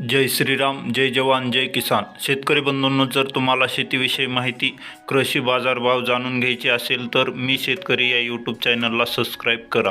जय श्रीराम जय जवान जय किसान. शेतकरी बंधूंनो जर तुम्हाला शेतीविषयी माहिती कृषी बाजारभाव जाणून घ्यायची असेल तर मी शेतकरी या यूट्यूब चॅनलला सबस्क्राईब करा.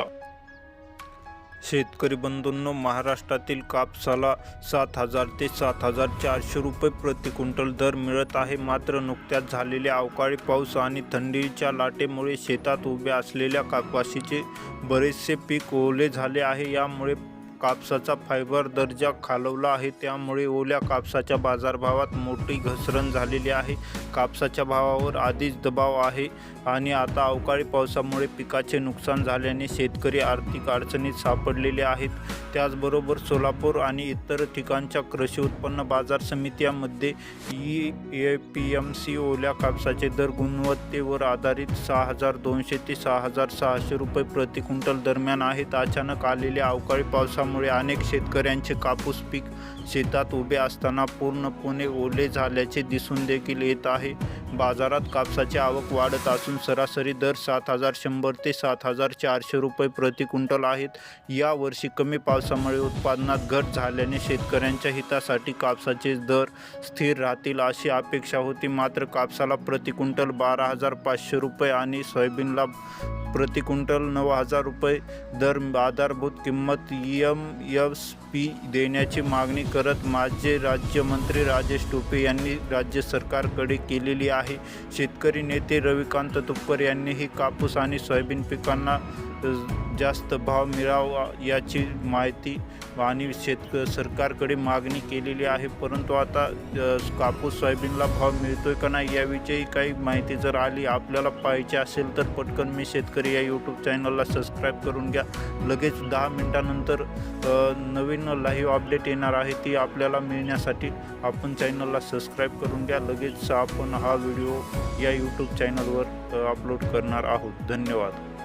शेतकरी बंधूंनो महाराष्ट्रातील कापसाला सात हजार ते सात हजार चारशे रुपये प्रति क्विंटल दर मिळत आहे. मात्र नुकत्याच झालेल्या अवकाळी पाऊस आणि थंडीच्या लाटेमुळे शेतात उभ्या असलेल्या कापाशीचे बरेचसे पीक ओले झाले आहे. यामुळे कापसाचा फायबर दर्जा खालवला आहे. त्यामुळे ओल्या कापसाच्या बाजारभावात मोठी घसरण झालेली आहे. कापसाच्या भावावर आधीच दबाव आहे आणि आता अवकाळी पावसामुळे पिकाचे नुकसान झाल्याने शेतकरी आर्थिक अडचणीत सापडलेले आहेत. त्याचबरोबर सोलापूर आणि इतर ठिकाणच्या कृषी उत्पन्न बाजार समित्यामध्ये E A P M C ओल्या कापसाचे दर गुणवत्तेवर आधारित सहा हजार दोनशे ते सहा हजार सहाशे रुपये प्रति क्विंटल दरम्यान आहेत. अचानक आलेल्या अवकाळी पावसामुळे अनेक शेतकऱ्यांचे कापूस पीक शेतात उभे असताना पूर्णपणे ओले झाल्याचे दिसून देखील येत आहे. बाजारात कापसाची आवक वाढत असून सरासरी दर सात हजार शंभर ते सात हजार चारशे रुपये प्रति क्विंटल आहेत. यावर्षी कमी पावसामुळे उत्पादनात घट झाल्याने शेतकऱ्यांच्या हितासाठी कापसाचे दर स्थिर राहतील अशी अपेक्षा होती. मात्र कापसाला प्रति क्विंटल बारा हजार पाचशे रुपये आणि सोयाबीनला प्रति क्विंटल नऊ हजार रुपये दर आधारभूत किंमत एम एस पी देण्याची मागणी करत माझे राज्यमंत्री राजेश टोपे यांनी राज्य सरकारकडे केलेली आहे. शेतकरी नेते रविकांत तुपकर यांनीही कापूस आणि सोयाबीन पिकांना जास्त भाव मिळावा याची माहिती आणि शेतक सरकारकडे मागणी केलेली आहे. परंतु आता कापूस सोयाबीनला भाव मिळतोय का नाही याविषयी काही माहिती जर आली आपल्याला पाहिजे असेल तर पटकन मी शेतकरी या यूट्यूब चॅनलला सबस्क्राईब करून घ्या. लगेच दहा मिनटानंतर नवीन लाईव्ह अपडेट येणार आहे ती आपल्याला मिळण्यासाठी आपण चॅनलला सबस्क्राईब करून घ्या. लगेच आपण हा व्हिडिओ या यूट्यूब चॅनलवर अपलोड करणार आहोत. धन्यवाद.